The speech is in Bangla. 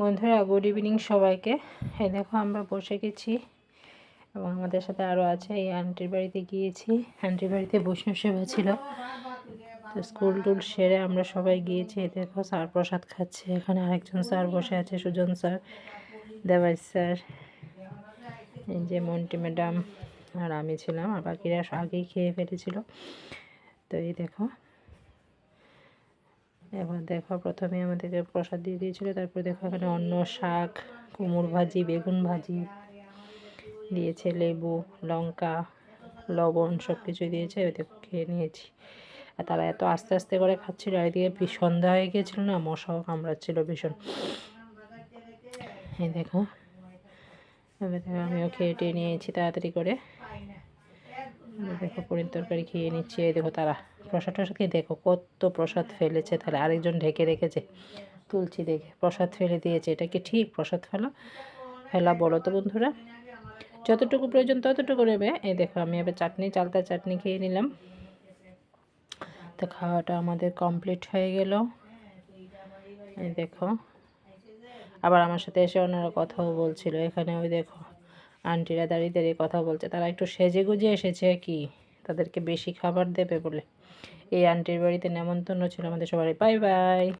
বন্ধুরা গুড ইভিনিং সবাইকে। এই দেখো, আমরা বসে গেছি এবং আমাদের সাথে আরও আছে। এই আন্টির বাড়িতে গিয়েছি। আন্টির বাড়িতে বৈষ্ণব সেবা ছিল। তো স্কুল টুল সেরে আমরা সবাই গিয়েছি। এই দেখো, স্যার প্রসাদ খাচ্ছে। এখানে আরেকজন স্যার বসে আছে, সুজন স্যার দেবাই স্যার, এই যে মন্টি ম্যাডাম আর আমি ছিলাম। আর বাকিরা আগেই খেয়ে ফেলেছিল। তো এই দেখো এবার দেখো প্রথমে আমাদেরকে প্রসাদ দিয়ে দিয়েছিলো, তারপরে দেখো এখানে অন্য শাক, কুমড় ভাজি, বেগুন ভাজি দিয়েছে, লেবু, লঙ্কা, লবণ সব কিছুই দিয়েছে দেখো খেয়ে নিয়েছি। আর তারা এত আস্তে আস্তে করে খাচ্ছিল আর এদিকে সন্ধ্যা হয়ে গিয়েছিল না, মশাও কামড়াচ্ছিল ভীষণ। এই দেখো, এবার দেখো আমিও খেয়ে টেয়ে নিয়েছি তাড়াতাড়ি করে। দেখো পনির তরকারি খেয়ে নিচ্ছি, এই দেখো তারা। প্রসাদ টসাদ খেয়ে দেখো কত প্রসাদ ফেলেছে। তাহলে আরেকজন ঢেকে রেখেছে। তুলছি দেখে, প্রসাদ ফেলে দিয়েছে। এটা কি ঠিক? প্রসাদ ফেলা? ফেলা বলো তো বন্ধুরা। যতটুকু প্রয়োজন ততটুকু নেবে। এই দেখো, আমি এবার চাটনি, চালতা চাটনি খেয়ে নিলাম। তো খাওয়াটা আমাদের কমপ্লিট হয়ে গেল। এই দেখো, আবার আমার সাথে এসে ওনারা কথাও বলছিল। এখানে ওই দেখো আন্টিরা দাঁড়িয়ে দাঁড়িয়ে কথা বলছে, তারা একটু সেজে গুজে এসেছে কি? তাদেরকে বেশি খাবার দেবে বলে। এই আন্টির বাড়িতে নেমন্তন্ন ছিল আমাদের সবাই বাই বাই।